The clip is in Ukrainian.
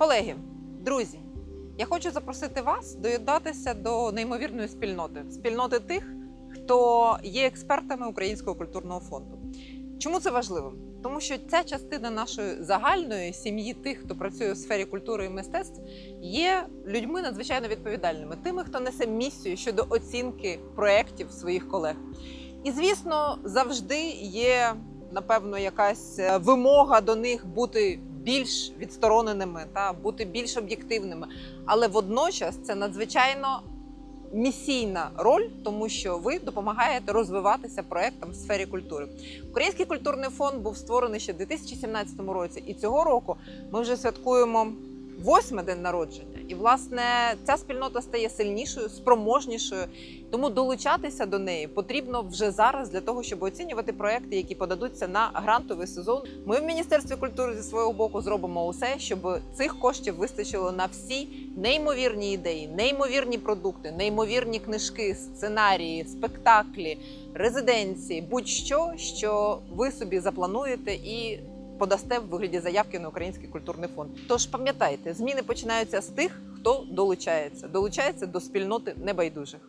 Колеги, друзі, я хочу запросити вас доєднатися до неймовірної спільноти спільноти тих, хто є експертами Українського культурного фонду. Чому це важливо? Тому що ця частина нашої загальної сім'ї, тих, хто працює у сфері культури і мистецтв, є людьми надзвичайно відповідальними, тими, хто несе місію щодо оцінки проєктів своїх колег. І звісно, завжди є напевно якась е, вимога до них бути більш відстороненими та бути більш об'єктивними. Але водночас це надзвичайно місійна роль, тому що ви допомагаєте розвиватися проектам в сфері культури. Український культурний фонд був створений ще в 2017 році, і цього року ми вже святкуємо восьме день народження. І власне ця спільнота стає сильнішою, спроможнішою. Тому долучатися до неї потрібно вже зараз для того, щоб оцінювати проекти, які подадуться на грантовий сезон. Ми в міністерстві культури зі свого боку зробимо усе, щоб цих коштів вистачило на всі неймовірні ідеї, неймовірні продукти, неймовірні книжки, сценарії, спектаклі, резиденції, будь-що, що ви собі заплануєте і подасте в вигляді заявки на Український культурний фонд. Тож пам'ятайте, зміни починаються з тих, хто долучається, долучається до спільноти небайдужих.